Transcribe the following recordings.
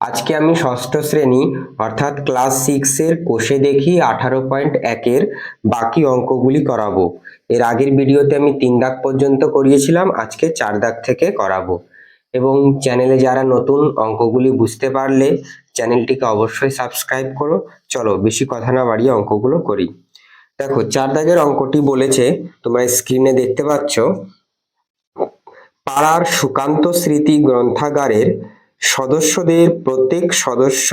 আজকে আমি ষষ্ঠ শ্রেণি, অর্থাৎ ক্লাস সিক্সের কোষে দেখি আঠারো পয়েন্ট একের বাকি অঙ্কগুলি করাবো। এর আগের ভিডিওতে আমি তিন দাগ পর্যন্ত করিয়েছিলাম, আজকে চার দাগ থেকে করাবো। এবং চ্যানেলে যারা নতুন, অঙ্কগুলি বুঝতে পারলে চ্যানেলটিকে অবশ্যই সাবস্ক্রাইব করো। চলো, বেশি কথা না বাড়িয়ে অঙ্কগুলো করি। দেখো, চার দাগের অঙ্কটি বলেছে, তোমরা স্ক্রিনে দেখতে পাচ্ছ, পাড়ার সুকান্ত স্মৃতি গ্রন্থাগারের সদস্যদের প্রত্যেক সদস্য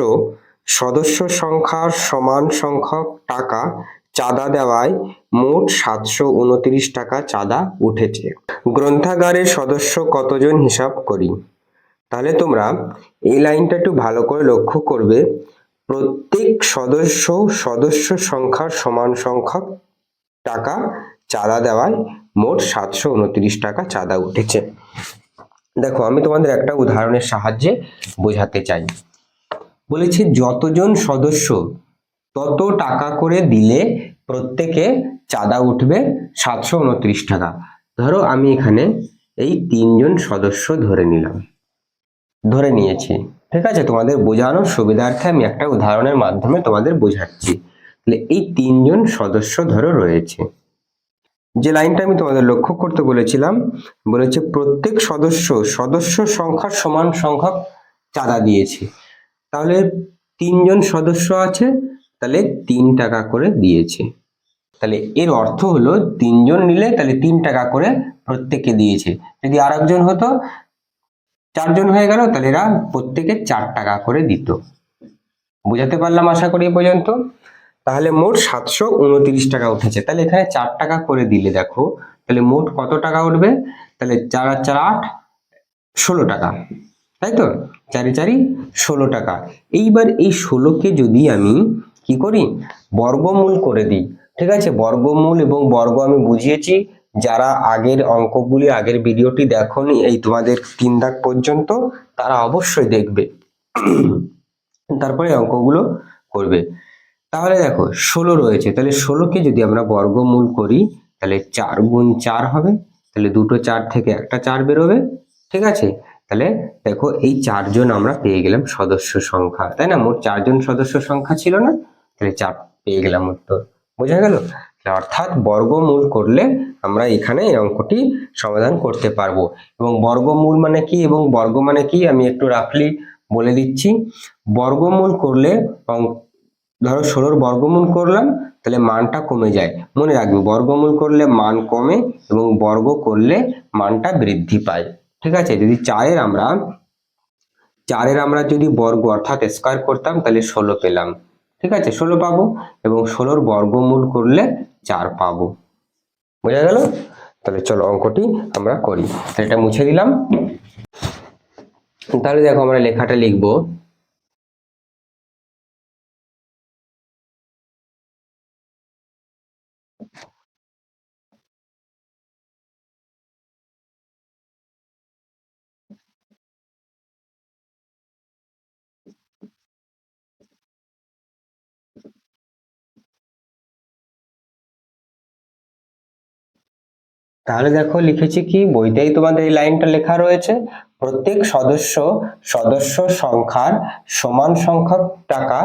সদস্য সংখ্যার সমান সংখ্যক টাকা চাঁদা দেওয়ায় মোট সাতশো উনত্রিশ টাকা চাঁদা উঠেছে। গ্রন্থাগারের সদস্য কতজন হিসাব করি? তাহলে তোমরা এই লাইনটা একটু ভালো করে লক্ষ্য করবে। প্রত্যেক সদস্য সদস্য সংখ্যার সমান সংখ্যক টাকা চাঁদা দেওয়ায় মোট সাতশো উনত্রিশ টাকা চাঁদা উঠেছে। দেখো, আমি তোমাদের একটা উদাহরণের সাহায্যে বোঝাতে চাই। বলেছি, যতজন সদস্য তত টাকা করে দিলে প্রত্যেকে চাঁদা উঠবে সাতশো উনত্রিশ টাকা। ধরো, আমি এখানে এই তিনজন সদস্য ধরে নিলাম। ধরে নিয়েছি। ঠিক আছে, তোমাদের বোঝানোর সুবিধার্থে আমি একটা উদাহরণের মাধ্যমে তোমাদের বোঝাচ্ছি। তাহলে এই তিনজন সদস্য ধরো রয়েছে। যে লাইনটা আমি তোমাদের লক্ষ্য করতে বলেছিলাম, বলেছে প্রত্যেক সদস্য সদস্য সংখ্যার সমান সংখ্যক চাঁদা দিয়েছে। তাহলে তিনজন সদস্য আছে, তাহলে তিন টাকা করে দিয়েছে। তাহলে এর অর্থ হলো তিনজন নিলে তাহলে তিন টাকা করে প্রত্যেককে দিয়েছে। যদি আর একজন হতো, চারজন হয়ে গেল, তাহলে এরা প্রত্যেকে চার টাকা করে দিত। বুঝাতে পারলাম আশা করি এ পর্যন্ত? তাহলে মোট সাতশো উনত্রিশ টাকা উঠেছে। তাহলে এখানে চার টাকা করে দিলে দেখো, তাহলে মোট কত টাকা উঠবে? তাহলে চার আর চার আট, ষোলো টাকা। তাই তো? চারি চারি, ষোলো টাকা। এইবার এই ষোলোকে যদি আমি কি করি? বর্গমূল করে দিই। ঠিক আছে? বর্গমূল এবং বর্গ আমি বুঝিয়েছি। যারা আগের অঙ্কগুলি, আগের ভিডিওটি দেখোনি, এই তোমাদের তিন দাগ পর্যন্ত, তারা অবশ্যই দেখবে। তারপরে অঙ্কগুলো করবে। তাহলে দেখো ষোলো রয়েছে, তাহলে ষোলোকে যদি আমরা বর্গমূল করি, তাহলে চার গুণ চার হবে, তাহলে দুটো চার থেকে একটা চার বেরোবে, ঠিক আছে? তাহলে দেখো এই চারজন আমরা পেয়ে গেলাম সদস্য সংখ্যা, তাই না? মোট চারজন সদস্য সংখ্যা ছিল না, তাহলে চার পেয়ে গেলাম উত্তর, বোঝা গেল? অর্থাৎ বর্গমূল করলে আমরা এখানে এই অঙ্কটি সমাধান করতে পারব, এবং বর্গমূল মানে কি? এবং বর্গ মানে কি? আমি একটু রাফলি বলে দিচ্ছি, বর্গমূল করলে ধরো ষোলোর বর্গমূল করলাম, তাহলে মানটা কমে যায়। মনে রাখবে, বর্গমূল করলে মান কমে এবং বর্গ করলে মানটা বৃদ্ধি পায়। ঠিক আছে? যদি চারের আমরা চারের আমরা যদি বর্গ অর্থাৎ স্কোয়ার করতাম, তাহলে ষোলো পেলাম। ঠিক আছে? ষোলো পাবো এবং ষোলোর বর্গমূল করলে চার পাবো। বোঝা গেল? তাহলে চলো অঙ্কটি আমরা করি। এটা মুছে দিলাম। তাহলে দেখো আমরা লেখাটা লিখব। তাহলে দেখো লিখেছি কি, বইতেই তোমাদের এই লাইনটা লেখা রয়েছে, প্রত্যেক সদস্য সদস্য সংখ্যার সমান সংখ্যক টাকা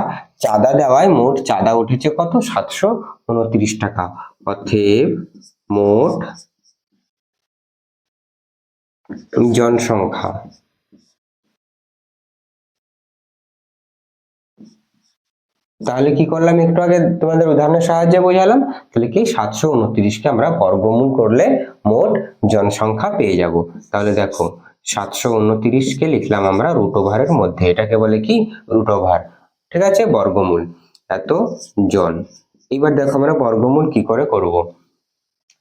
চাঁদা দেওয়ায় মোট চাঁদা উঠেছে কত? সাতশো উনত্রিশ টাকা। অতএব মোট জনসংখ্যা। তাহলে কি করলাম? একটু আগে তোমাদের উদাহরণের সাহায্যে বোঝালাম। তাহলে কি? সাতশো উনত্রিশকে আমরা বর্গমূল করলে মোট জনসংখ্যা পেয়ে যাব। তাহলে দেখো, সাতশো উনত্রিশকে লিখলাম আমরা রুট ওভারের মধ্যে। এটাকে বলে কি? রুট ওভার ঠিক আছে? বর্গমূল। এত জন। এইবার দেখো আমরা বর্গমূল কি করে করব?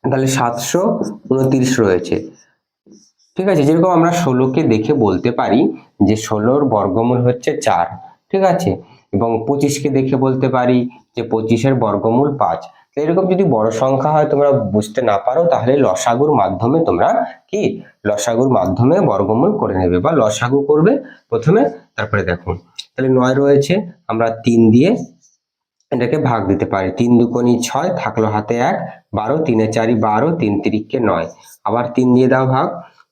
তাহলে সাতশো উনত্রিশ রয়েছে। ঠিক আছে? যেরকম আমরা ষোলোকে দেখে বলতে পারি যে ষোলোর বর্গমূল হচ্ছে চার। ঠিক আছে? এবং পঁচিশকে দেখে বলতে পারি যে পঁচিশের বর্গমূল পাঁচ। তো এরকম যদি বড় সংখ্যা হয়, তোমরা বুঝতে না পারো, তাহলে লসাগুর মাধ্যমে তোমরা কি? লসাগুর মাধ্যমে বর্গমূল করে নেবে বা লসাগু করবে প্রথমে, তারপরে দেখো। তাহলে নয় রয়েছে, আমরা তিন দিয়ে এটাকে ভাগ দিতে পারি। তিন দুকোনি ছয় থাকল হাতে এক, বারো, তিনে চারি, বারো, তিন তিরিককে নয়। আবার তিন দিয়ে দাও ভাগ,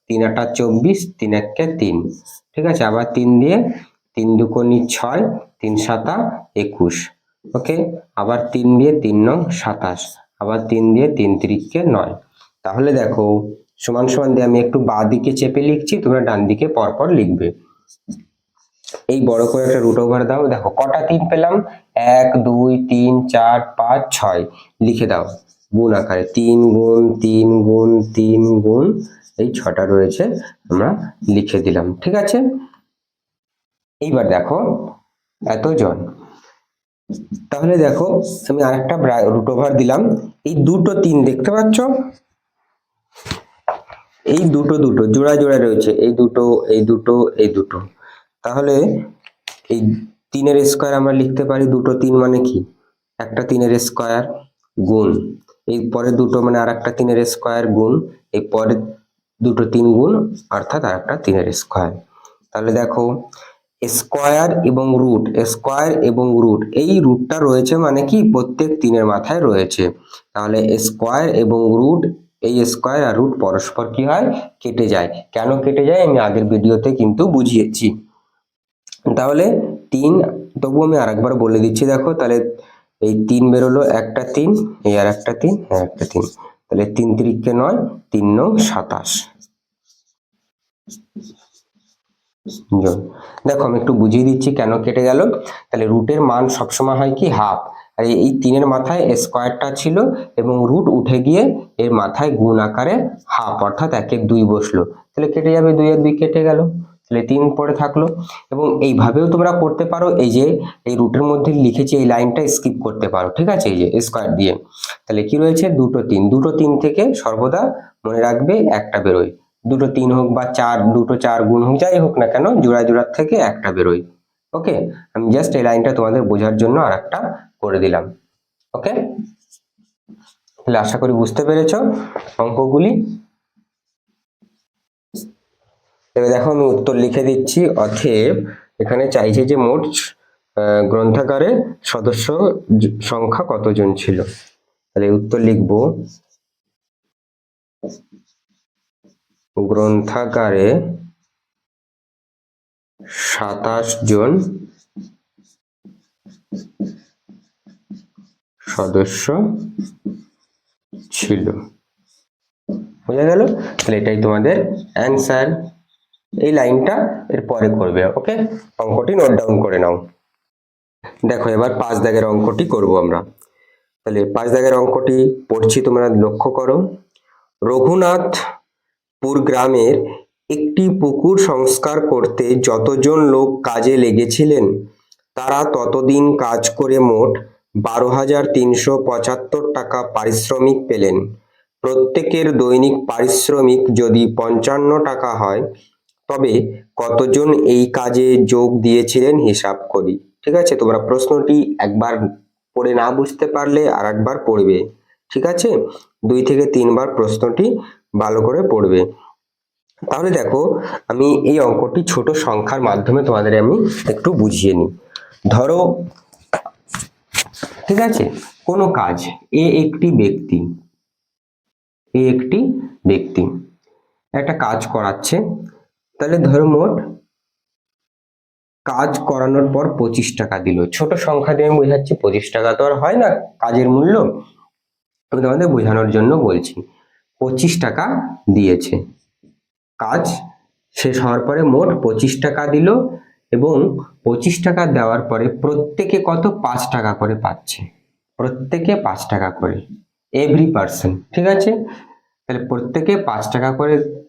তিন আটা চব্বিশ, তিন এককে তিন। ঠিক আছে, আবার তিন দিয়ে তিন দুকোনি ছয়, তিন সাতা একুশ। ওকে? আবার তিন দিয়ে তিন নং সাতাশ। আবার তিন দিয়ে তিন তিরিখকে নয়। তাহলে দেখো, সমান সমান দিয়ে আমি একটু বাঁ দিকে চেপে লিখছি, তোমরা ডান দিকে পরপর লিখবে। এই বড় করে একটা রুট ওভার দাও। দেখো, কটা তিন পেলাম? এক, দুই, তিন, চার, পাঁচ, ছয়। লিখে দাও। গুণ আকারে। তিন গুণ তিন গুণ তিন গুণ। এই ছটা রয়েছে, আমরা লিখে দিলাম। ঠিক আছে? এইবার দেখো এতজন। তাহলে দেখো আমি আরেকটা রুট ওভার দিলাম। এই দুটো তিন দেখতে পাচ্ছ? এই দুটো দুটো, জোড়া জোড়া রয়েছে। এই দুটো এই দুটো এই দুটো। তাহলে এই তিনের স্কোয়ার আমরা লিখতে পারি দুটো তিন মানে কি? একটা তিনের স্কোয়ার গুণ। এই পরে দুটো মানে আর একটা তিনের স্কোয়ার গুণ। এই পরে দুটো তিন গুণ, অর্থাৎ আর একটা তিনের স্কোয়ার তাহলে দেখো স্কোয়ার এবং রুট, স্কোয়ার এবং রুট। এই রুটটা রয়েছে মানে কি? প্রত্যেক তিনের মাথায় রয়েছে। তাহলে স্কোয়ার এবং রুট, এই স্কোয়ার আর রুট পরস্পর কি হয়? কেটে যায়। কেন কেটে যায়? আমি আগের ভিডিওতে কিন্তু বুঝিয়েছি। তাহলে তিন তবু আমি আরেকবার বলে দিচ্ছি, দেখো, তাহলে এই তিন বেরোলো, একটা তিন, এই আর একটা তিন হ্যাঁ একটা তিন। তাহলে তিন তিরিখকে নয়, তিন নং সাতাশ। দেখো, আমি একটু বুঝিয়ে দিচ্ছি কেন কেটে গেল। তাহলে রুটের মান সবসময় হয় কি হাফ আর এই- তিনের মাথায় স্কোয়ারটা ছিল এবং রুট উঠে গিয়ে এর মাথায় গুণ আকারে হাফ অর্থাৎ এক এক দুই বসল। তাহলে কেটে যাবে দুই আর দুই কেটে গেল। তাহলে তিন পড়ে থাকল। এবং এইভাবেও তোমরা করতে পারো, এই যে, এই রুটের মধ্যে লিখেছি এই লাইনটা স্কিপ করতে পারো, ঠিক আছে? এই যে স্কোয়ার দিয়ে। তাহলে কি রয়েছে? দুটো তিন। দুটো তিন থেকে সর্বদা মনে রাখবে একটা বেরোয়। দুটো তিন হোক বা চার, দুটো চার গুণ হোক, যাই হোক না কেন, জোড়া জোড়ার থেকে একটা বেরোয় ওকে আমি জাস্ট এই লাইনটা তোমাদের বোঝার জন্য আর একটা করে দিলাম। ওকে তাহলে আশা করি বুঝতে পেরেছ অঙ্কগুলি। এবার দেখো আমি উত্তর লিখে দিচ্ছি অথেব এখানে চাইছে যে মোট গ্রন্থাগারে সদস্য সংখ্যা কতজন ছিল? তাহলে উত্তর লিখব। গ্রন্থাগারে সাতাশ জন সদস্য ছিল। বোঝা গেল? তাহলে এটাই তোমাদের অ্যান্সার এই লাইনটা এর পরে করবে, ওকে? অঙ্কটি নোট ডাউন করে নাও। দেখো, এবার পাঁচ দাগের অঙ্কটি করব আমরা। তাহলে পাঁচ দাগের অঙ্কটি পড়ছি তোমরা লক্ষ্য করো। রঘুনাথপুর গ্রামের একটি পুকুর সংস্কার করতে যতজন লোক কাজে লেগেছিলেন, তারা ততদিন কাজ করে মোট বারো হাজার তিনশো পঁচাত্তর টাকা পারিশ্রমিক পেলেন। প্রত্যেকের দৈনিক পারিশ্রমিক যদি পঞ্চান্ন টাকা হয়, তবে কতজন এই কাজে যোগ দিয়েছিলেন হিসাব করি। ঠিক আছে? তোমরা প্রশ্নটি একবার পড়ে না বুঝতে পারলে আর একবার পড়বে। ঠিক আছে? দুই থেকে তিনবার প্রশ্নটি ভালো করে পড়বে। তাহলে দেখো, আমি এই অঙ্কটি ছোট সংখ্যার মাধ্যমে তোমাদের আমি একটু বুঝিয়ে নিই। ধরো, ঠিক আছে? কোনো কাজ, এ একটি ব্যক্তি, এ একটি ব্যক্তি, একটা কাজ করাচ্ছে, তাহলে ধরো মোট কাজ করানোর পর পঁচিশ টাকা দিল। ছোট সংখ্যা দিয়ে আমি বোঝাচ্ছি, পঁচিশ টাকা তো আর হয় না কাজের মূল্য। আমি তোমাদের বোঝানোর জন্য বলছি। পঁচিশ টাকা দিয়েছে। কাজ শেষ হওয়ার পরে মোট পঁচিশ টাকা দিল এবং পঁচিশ টাকা দেওয়ার পরে প্রত্যেকে কত? পাঁচ টাকা করে পাচ্ছে। প্রত্যেকে পাঁচ টাকা করে। এভরি পার্সন ঠিক আছে? তাহলে প্রত্যেকে পাঁচ টাকা করে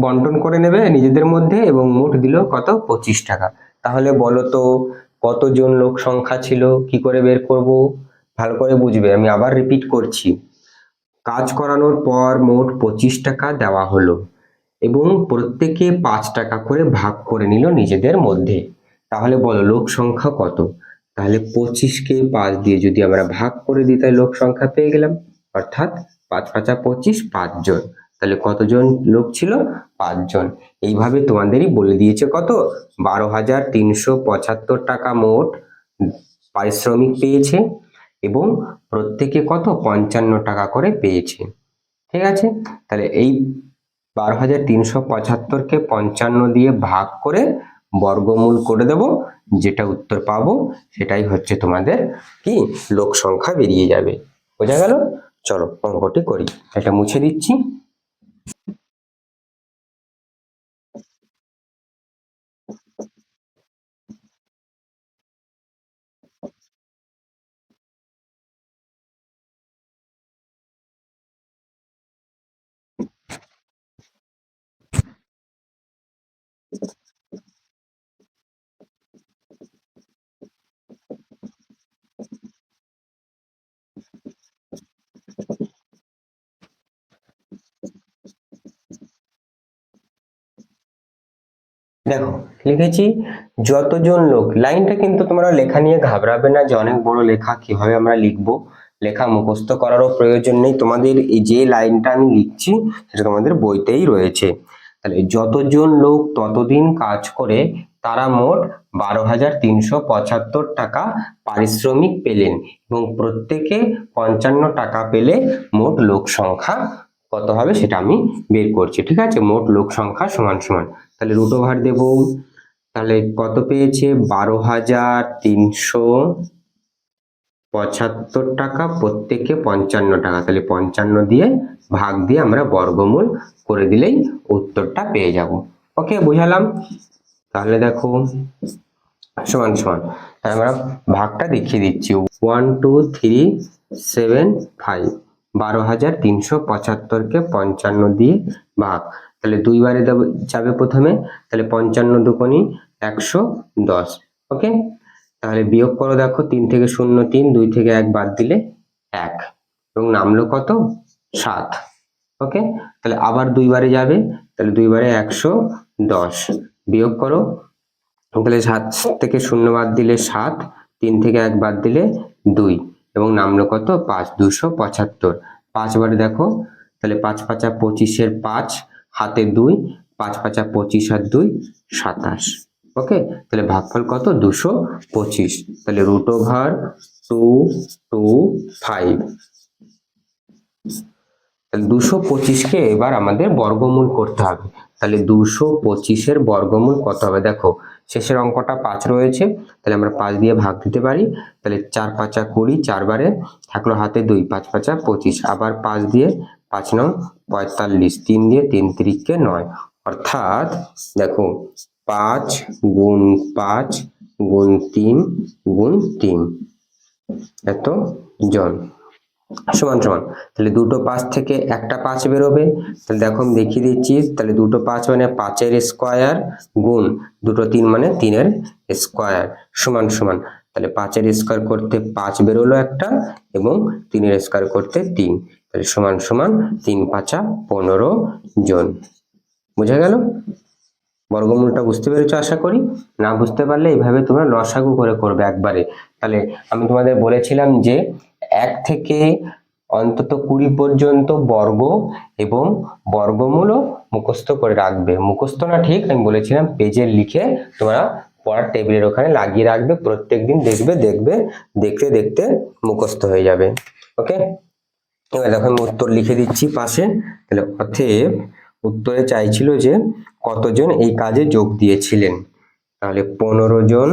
বন্টন করে নেবে নিজেদের মধ্যে এবং মোট দিল কত? পঁচিশ টাকা। তাহলে বলো তো, কতজন লোক সংখ্যা ছিল? কি করে বের করব? ভালো করে বুঝবে। আমি আবার রিপিট করছি। কাজ করানোর পর মোট পঁচিশ টাকা দেওয়া হলো এবং প্রত্যেকে পাঁচ টাকা করে ভাগ করে নিল নিজেদের মধ্যে। তাহলে বলো লোক সংখ্যা কত? তাহলে পঁচিশকে পাঁচ দিয়ে যদি আমরা ভাগ করে দিই, তাহলে লোক সংখ্যা পেয়ে গেলাম। অর্থাৎ পাঁচ পাঁচা পঁচিশ পাঁচজন তাহলে কতজন লোক ছিল? পাঁচজন এইভাবে তোমাদেরই বলে দিয়েছে কত? বারো হাজার তিনশো পঁচাত্তর টাকা মোট পারিশ্রমিক পেয়েছে। এবং প্রত্যেকে কত? পঞ্চান্ন টাকা করে পেয়েছে। ঠিক আছে? তাহলে এই বারো হাজার তিনশো পঁচাত্তরকে পঞ্চান্ন দিয়ে ভাগ করে বর্গমূল করে দেব। যেটা উত্তর পাবো, সেটাই হচ্ছে তোমাদের কি? লোক সংখ্যা বেরিয়ে যাবে। বোঝা গেল? চলো অঙ্কটি করি। এটা মুছে দিচ্ছি। দেখো, লিখেছি, যতজন লোক লাইনটা কিন্তু তোমরা লেখা নিয়ে ঘাবড়াবে না যে অনেক বড় লেখা, কীভাবে আমরা লিখব। লেখা মুখস্থ করারও প্রয়োজন নেই। তোমাদের যে লাইনটা আমি লিখছি, সেটা তোমাদের বইতেই রয়েছে। তাহলে, যতজন লোক ততদিন কাজ করে, তারা মোট বারো হাজার তিনশো পঁচাত্তর টাকা পারিশ্রমিক পেলেন এবং প্রত্যেকে পঞ্চান্ন টাকা পেলে মোট লোক সংখ্যা কত হবে সেটা আমি বের করছি। ঠিক আছে? মোট লোক সংখ্যা সমান সমান। তাহলে রুট ওভার দেব। তাহলে কত পেয়েছে? বারো হাজার তিনশো পঁচাত্তর টাকা, প্রত্যেকে পঞ্চান্ন টাকা। তাহলে পঞ্চান্ন দিয়ে ভাগ দিয়ে আমরা বর্গমূল করে দিলেই উত্তরটা পেয়ে যাব। ওকে বুঝালাম? তাহলে দেখো, সমান সমান। আমরা ভাগটা দেখিয়ে দিচ্ছি। One two three seven five বারো হাজার তিনশো পঁচাত্তরকে পঞ্চান্ন দিয়ে ভাগ। তাহলে দুইবারে যাবে প্রথমে, তাহলে পঞ্চান্ন দুকোনি একশো দশ, ওকে? তাহলে বিয়োগ করো দেখো, তিন থেকে শূন্য তিন, দুই থেকে এক বাদ দিলে এক, এবং নামলো কত? সাত, ওকে? তাহলে আবার দুইবারে যাবে, তাহলে দুইবারে একশো দশ, বিয়োগ করো, তাহলে সাত থেকে শূন্য বাদ দিলে সাত, তিন থেকে এক বাদ দিলে দুই, এবং নামলো কত? পাঁচ, দুশো পঁচাত্তর পাঁচবারে দেখো, তাহলে পাঁচ পাঁচা পঁচিশের পাঁচ হাতে দুই, পাঁচ পাঁচা পঁচিশ আর দুই, সাতাশ। ওকে? তাহলে ভাগফল কত? দুশো পঁচিশ। তাহলে root over two two five দুশো পঁচিশকে এবার আমাদের বর্গমূল করতে হবে। তাহলে দুশো পঁচিশের বর্গমূল কত হবে? দেখো, শেষের অঙ্কটা পাঁচ রয়েছে। তাহলে আমরা পাঁচ দিয়ে ভাগ দিতে পারি। তাহলে চার পাঁচা কুড়ি, চারবারে থাকল হাতে দুই, পাঁচ পাঁচা পঁচিশ। আবার পাঁচ দিয়ে পাঁচ নং পঁয়তাল্লিশ, তিন দিয়ে তিন তিরিককে নয়। অর্থাৎ দেখো, পাঁচ গুণ পাঁচ গুণ তিন গুণ তিন। এত জন। সমান সমান। তাহলে দুটো পাঁচ থেকে একটা পাঁচ বেরোবে। তাহলে দেখো আমি দেখিয়ে দিচ্ছি, তাহলে দুটো পাঁচ মানে পাঁচের স্কোয়ার গুণ, দুটো তিন মানে তিনের স্কোয়ার। সমান সমান। তাহলে পাঁচের স্কোয়ার করতে পাঁচ বেরোলো একটা এবং তিনের স্কোয়ার করতে তিন। তাহলে সমান সমান তিন পাঁচা পনেরো জন। বুঝা গেল? বর্গমূলটা বুঝতে পেরেছ আশা করি? না বুঝতে পারলে এইভাবে তোমরা লসাগু করে করবে একবারে। তাহলে আমি তোমাদের বলেছিলাম যে এক থেকে অন্তত কুড়ি পর্যন্ত বর্গ এবং বর্গমূলও মুখস্থ করে রাখবে। মুখস্থ না ঠিক, আমি বলেছিলাম পেজে লিখে তোমরা পড়ার টেবিলের ওখানে লাগিয়ে রাখবে, প্রত্যেকদিন দেখবে দেখবে, দেখতে দেখতে মুখস্থ হয়ে যাবে। ওকে? এবার দেখো আমি উত্তর লিখে দিচ্ছি পাশে। তাহলে অতএব উত্তরে চাইছিল যে কতজন এই কাজে যোগ দিয়েছিলেন? তাহলে পনেরো জন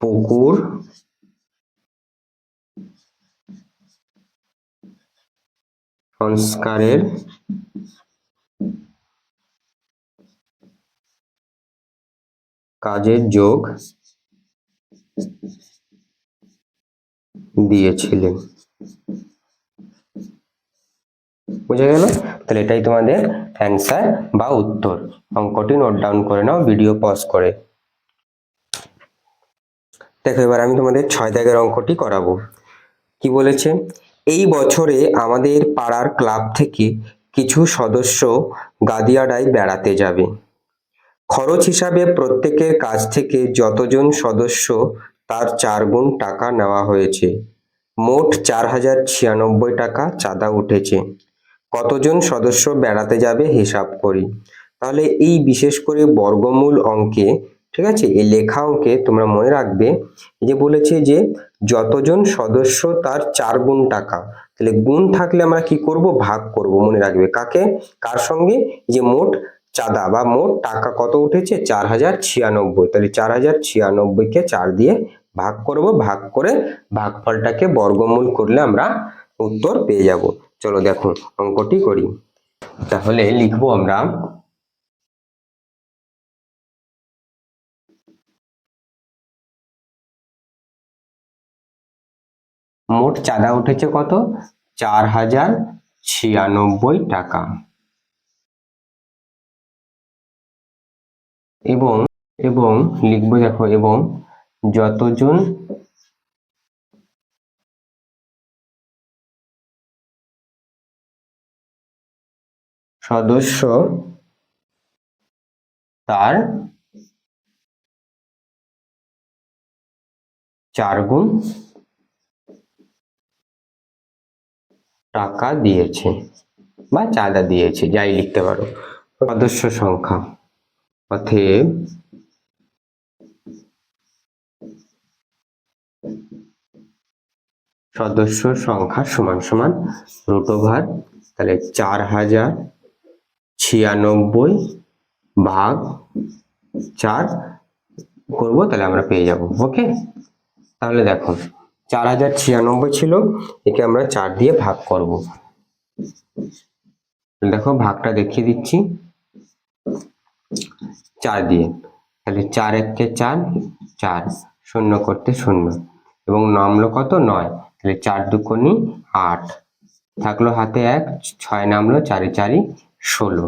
পুকুর, সংস্কারের কাজে যোগ দিয়েছিলেন। বুঝা গেল? তাহলে এটাই তোমাদের অ্যান্সার বা উত্তর। অঙ্কটি নোট ডাউন করে নাও ভিডিও পজ করে। দেখো, এবার আমি তোমাদের ছয় দাগের অঙ্কটি করাবো। কি বলেছে? এই বছরে আমাদের পাড়ার ক্লাব থেকে কিছু সদস্য গাদিয়াডায় বেড়াতে যাবে। খরচ হিসাবে প্রত্যেকের কাছ থেকে যতজন সদস্য তার চার গুণ টাকা নেওয়া হয়েছে। মোট চার হাজার ছিয়ানব্বই টাকা চাঁদা উঠেছে। কতজন সদস্য বেড়াতে যাবে হিসাব করি। তাহলে এই বিশেষ করে বর্গমূল অঙ্কে, ঠিক আছে? এই লেখা অঙ্কে তোমরা মনে রাখবে যে বলেছে যে যতজন সদস্য তার চার গুণ টাকা। তাহলে গুণ থাকলে আমরা কি করব? ভাগ করব। মনে রাখবে কাকে? কার সঙ্গে? যে মোট চাঁদা বা মোট টাকা কত উঠেছে? চার হাজার ছিয়ানব্বই। তাহলে চার হাজার ছিয়ানব্বইকে চার দিয়ে ভাগ করব, ভাগ করে ভাগফলটাকে বর্গমূল করলে আমরা উত্তর পেয়ে যাব। চলো দেখো, অঙ্কটি করি। তাহলে লিখব আমরা মোট চাঁদা উঠেছে কত? চার হাজার ছিয়ানব্বই টাকা। এবং এবং লিখব দেখো, এবং যতজন সদস্য তার চার গুণ টাকা দিয়েছে বা চাঁদা দিয়েছে, যাই লিখতে পারো। সদস্য সংখ্যা। অতএব সদস্য সংখ্যা সমান সমান রুট ওভার তাহলে চার হাজার ছিয়ানব্বই ভাগ চার করব, তাহলে আমরা পেয়ে যাব ওকে তাহলে দেখো, চার হাজার ছিয়ানব্বই ছিল, একে আমরা চার দিয়ে ভাগ করব। দেখো, ভাগটা দেখিয়ে দিচ্ছি। চার দিয়ে, তাহলে চার এককে চার চার, শূন্য করতে শূন্য। এবং নামলো কত? নয়। তাহলে চার দুকোনি আট। থাকল হাতে এক, ছয় নামলো চারি চারি, ষোলো।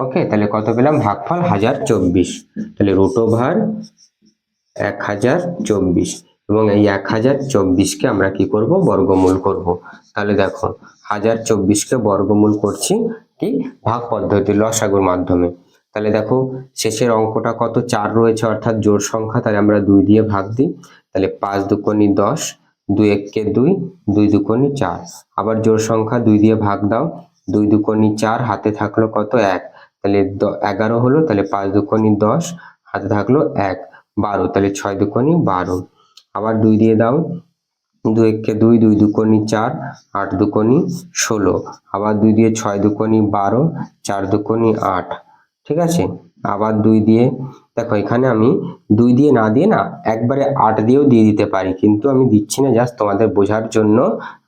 ওকে তাহলে কত পেলাম? ভাগফল হাজার চব্বিশ। তাহলে রুট ওভার এক হাজার চব্বিশ। এবং এই এক হাজার চব্বিশকে আমরা কি করব? বর্গমূল করব। তাহলে দেখো, হাজার চব্বিশকে বর্গমূল করছি কি? ভাগ পদ্ধতি, লসাগুর মাধ্যমে। তাহলে দেখো, শেষের অঙ্কটা কত? চার রয়েছে, অর্থাৎ জোড় সংখ্যা, তাহলে আমরা দুই দিয়ে ভাগ দিই। তাহলে পাঁচ দুকোনি দশ দুই এককে দুই দুই দুকোনি চার। আবার জোড় সংখ্যা দুই দিয়ে ভাগ দাও। দুই দুকোনি চার, হাতে থাকল কত? এক। তাহলে দ- এগারো হলো, তাহলে পাঁচ দুকোনি দশ, হাতে থাকল এক, বারো। তাহলে ছয় দুকোনি বারো। আবার দুই দিয়ে দাও। দুই এককে দুই দুই দুকোনি চার, আট দুকোনি ষোলো। আবার দুই দিয়ে ছয় দুকোনি বারো, চার দুকোনি আট। ঠিক আছে? আবার দুই দিয়ে। দেখো, এখানে আমি দুই দিয়ে না দিয়ে না, একবারে আট দিয়েও দিয়ে দিতে পারি। কিন্তু আমি দিচ্ছি না জাস্ট তোমাদের বোঝার জন্য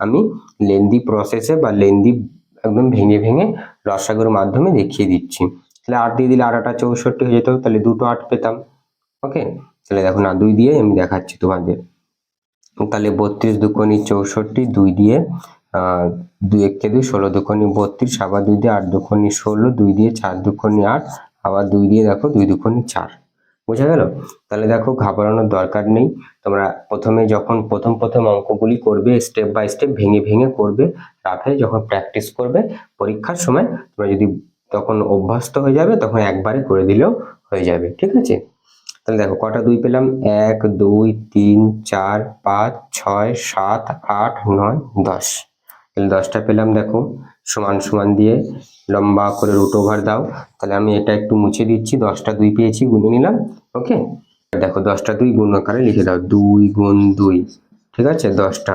আমি লেন্দি প্রসেসে বা লেন্দি একদম ভেঙে ভেঙে রসাগুর মাধ্যমে দেখিয়ে দিচ্ছি। তাহলে আট দিয়ে দিলে আটাটা চৌষট্টি হয়ে যেত, তাহলে দুটো আট পেতাম। ওকে তাহলে দেখো না, দুই দিয়ে আমি দেখাচ্ছি তোমাদের। তাহলে বত্রিশ দুকোনি চৌষট্টি, দুই দিয়ে দুই এককে দুই, ষোলো দুকোনি বত্রিশ, আবার দুই দিয়ে আট দুকোনি ষোলো, দুই দিয়ে চার দুকোনি আট আবার দুই দিয়ে দেখো দুই দুকোনি চার। বোঝা গেল? তাহলে দেখো ঘাবড়ানোর দরকার নেই। তোমরা প্রথমে যখন প্রথম প্রথম অঙ্কগুলি করবে স্টেপ বাই স্টেপ ভেঙে ভেঙে করবে, রাফে যখন প্র্যাকটিস করবে, পরীক্ষার সময় তোমরা যদি তখন অভ্যস্ত হয়ে যাবে, তখন একবারে করে দিলেও হয়ে যাবে। ঠিক আছে? তাহলে দেখো কটা দুই পেলাম? এক, দুই, তিন, চার, পাঁচ, ছয়, সাত, আট, নয়, দশ। তাহলে দশটা পেলাম, দেখো। সমান সমান দিয়ে লম্বা করে রুট ওভার দাও। তাহলে আমি এটা একটু মুছে দিচ্ছি, দশটা দুই পেয়েছি, গুনে নিলাম ওকে দেখো, দশটা দুই গুণ আকারে লিখে দাও, দুই গুণ দুই, ঠিক আছে? দশটা।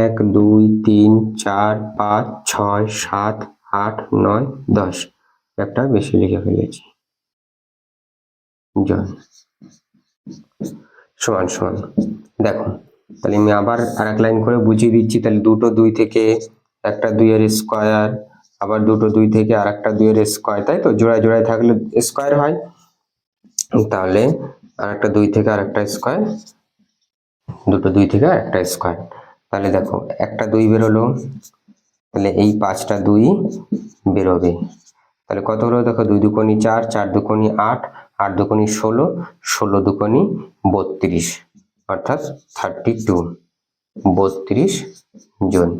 এক, দুই, তিন, চার, পাঁচ, ছয়, সাত, আট, নয়, দশ। একটা বেশি লিখে ফেলেছি। জন সমান সমান দেখো, তাহলে আমি আবার আর এক লাইন করে বুঝিয়ে দিচ্ছি, তাহলে দুটো দুই থেকে একটা দুইয়ের স্কোয়ার আবার দুটো দুই থেকে আর একটা দুইয়ের স্কোয়ার তাই তো? জোড়ায় জোড়ায় থাকলে স্কোয়ার হয়। তাহলে আর একটা দুই থেকে আর একটা স্কোয়ার দুটো দুই থেকে আর একটা স্কোয়ার তাহলে দেখো, একটা দুই বেরোলো, তাহলে এই পাঁচটা দুই বেরোবে। তাহলে কত হলো? দেখো, দুই দুকোনি চার চার দুকোনি আট আট দুকোনি ষোলো ষোলো দুকোনি বত্রিশ, অর্থাৎ থার্টি টু বত্রিশ জন।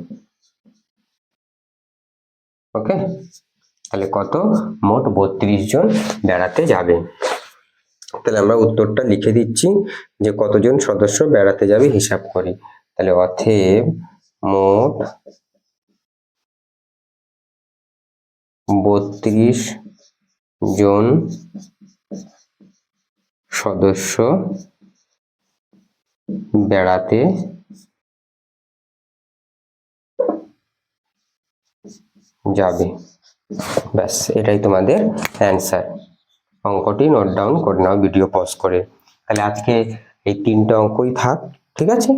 ওকে? তাহলে কত? মোট বত্রিশ জন বেড়াতে যাবে। তাহলে আমরা উত্তরটা লিখে দিচ্ছি যে কতজন সদস্য বেড়াতে যাবে হিসাব করে। তাহলে অথেব মোট বত্রিশ জন সদস্য বেড়াতে যাবে। ব্যাস, এটাই তোমাদের অ্যান্সার অঙ্কটি নোট ডাউন করে নাও ভিডিও পজ করে। তাহলে আজকে এই তিনটা অঙ্কই থাক, ঠিক আছে?